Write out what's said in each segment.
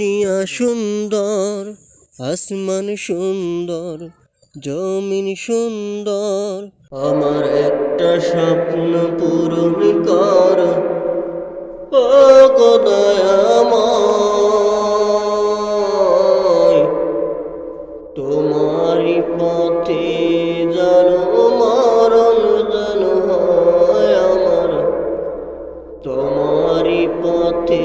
দুনিয়া সুন্দর, আসমান সুন্দর, জমিন সুন্দর, আমার একটা স্বপ্ন পূরণ কর ও তোমারই পথে যেন মরণ যেন হয় আমার, তোমারই পথে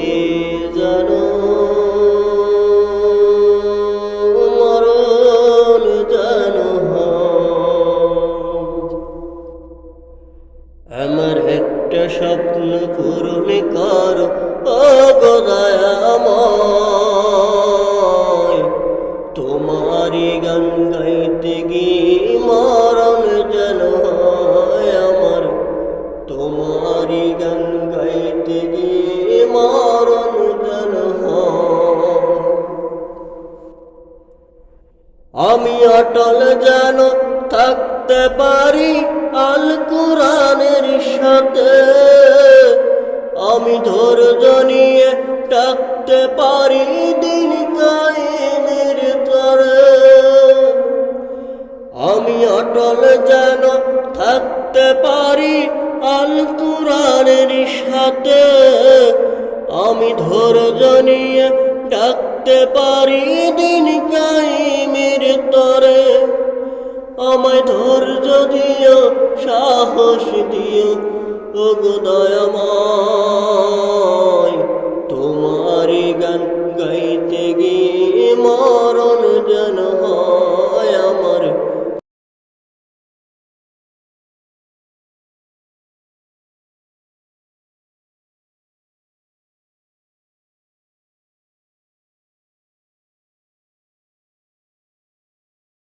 আমার একটা স্বপ্ন পূরণ কর ও গোদায়াময় তোমারই গান গিয়ে মরণ যেন আমার। তোমারই গান গাইতে গিয়ে মরণ যেন আমি অটল যেন থাকতে পারি আল কোরআনের সাথে আমি ধৈর্য নিয়ে ডাকতে পারি দিন কায়েমের তরে। আমি অটল যেন থাকতে পারি আল কোরআনের সাথে। আমি ধৈর্য নিয়ে ডাকতে পারি দিন কায়েমের তরে। আমায় ধৈর্য দিও, সাহস দিও। ও গো দয়াময়, তোমারই গান গাইতে গিয়ে মরণ যেন হয়।